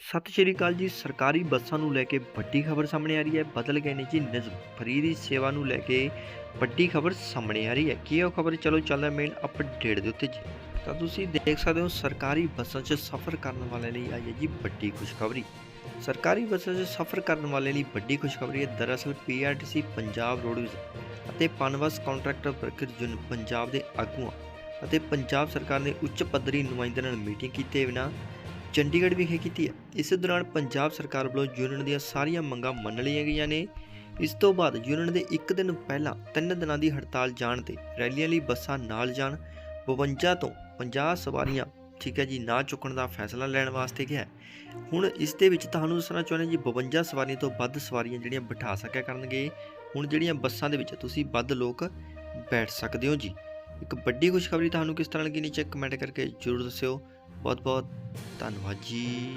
ਸਤਿ ਸ਼੍ਰੀ ਅਕਾਲ ਜੀ। ਸਰਕਾਰੀ ਬੱਸਾਂ ਨੂੰ ਲੈ ਕੇ ਵੱਡੀ ਖਬਰ ਸਾਹਮਣੇ ਆ ਰਹੀ ਹੈ। ਬਦਲ ਗਏ ਨੇ ਜੀ ਨਿਯਮ। ਫਰੀ ਦੀ ਸੇਵਾ ਨੂੰ ਲੈ ਕੇ ਵੱਡੀ ਖਬਰ ਸਾਹਮਣੇ ਆ ਰਹੀ ਹੈ। ਕੀ ਉਹ ਖਬਰ? ਚਲੋ ਚੱਲਦਾ ਮੇਨ ਅਪਡੇਟ ਦੇ ਉੱਤੇ ਜੀ। ਤਾਂ ਤੁਸੀਂ ਦੇਖ ਸਕਦੇ ਹੋ ਸਰਕਾਰੀ ਬੱਸਾਂ 'ਚ ਸਫ਼ਰ ਕਰਨ ਵਾਲਿਆਂ ਲਈ ਆਈ ਹੈ ਜੀ ਵੱਡੀ ਖੁਸ਼ਖਬਰੀ। ਸਰਕਾਰੀ ਬੱਸਾਂ 'ਚ ਸਫ਼ਰ ਕਰਨ ਵਾਲਿਆਂ ਲਈ ਵੱਡੀ ਖੁਸ਼ਖਬਰੀ ਹੈ। ਦਰਅਸਲ ਪੀਆਰਟੀਸੀ ਪੰਜਾਬ ਰੋਡਵੇਜ਼ ਅਤੇ ਪਨਵਸ ਕੰਟਰੈਕਟਰ ਵਰਕਰ ਯੂਨੀਅਨ ਪੰਜਾਬ ਦੇ ਆਗੂਆਂ ਅਤੇ ਪੰਜਾਬ ਸਰਕਾਰ ਨੇ ਉੱਚ ਪੱਧਰੀ ਨੁਮਾਇੰਦਿਆਂ ਨਾਲ ਮੀਟਿੰਗ ਕੀਤੇ ਬਿਨਾਂ ਚੰਡੀਗੜ੍ਹ ਵਿਖੇ ਕੀਤੀ ਹੈ। ਇਸ ਦੌਰਾਨ ਪੰਜਾਬ ਸਰਕਾਰ ਵੱਲੋਂ ਯੂਨੀਅਨ ਦੀਆਂ ਸਾਰੀਆਂ ਮੰਗਾਂ ਮੰਨ ਲਈਆਂ ਗਈਆਂ ਨੇ। ਇਸ ਤੋਂ ਬਾਅਦ ਯੂਨੀਅਨ ਦੇ ਇੱਕ ਦਿਨ ਪਹਿਲਾਂ ਤਿੰਨ ਦਿਨਾਂ ਦੀ ਹੜਤਾਲ ਜਾਣ ਤੇ ਰੈਲੀਆਂ ਲਈ ਬੱਸਾਂ ਨਾਲ ਜਾਣ 52 ਤੋਂ 50 ਸਵਾਰੀਆਂ, ਠੀਕ ਹੈ ਜੀ, ਨਾ ਚੁੱਕਣ ਦਾ ਫੈਸਲਾ ਲੈਣ ਵਾਸਤੇ ਕਿਹਾ ਹੁਣ ਇਸ ਦੇ ਵਿੱਚ ਤੁਹਾਨੂੰ ਦੱਸਣਾ ਚਾਹੁੰਦੇ ਜੀ 52 ਸਵਾਰੀਆਂ ਤੋਂ ਵੱਧ ਸਵਾਰੀਆਂ ਜਿਹੜੀਆਂ ਬਿਠਾ ਸਕਿਆ ਕਰਨਗੇ। ਹੁਣ ਜਿਹੜੀਆਂ ਬੱਸਾਂ ਦੇ ਵਿੱਚ ਤੁਸੀਂ ਵੱਧ ਲੋਕ ਬੈਠ ਸਕਦੇ ਹੋ ਜੀ। ਇੱਕ ਵੱਡੀ ਖੁਸ਼ਖਬਰੀ ਤੁਹਾਨੂੰ ਕਿਸ ਤਰ੍ਹਾਂ ਲੱਗੀ, ਨੀਚੇ ਕਮੈਂਟ ਕਰਕੇ ਜ਼ਰੂਰ ਦੱਸਿਓ। ਬਹੁਤ ਬਹੁਤ ਧੰਨਵਾਦ ਜੀ।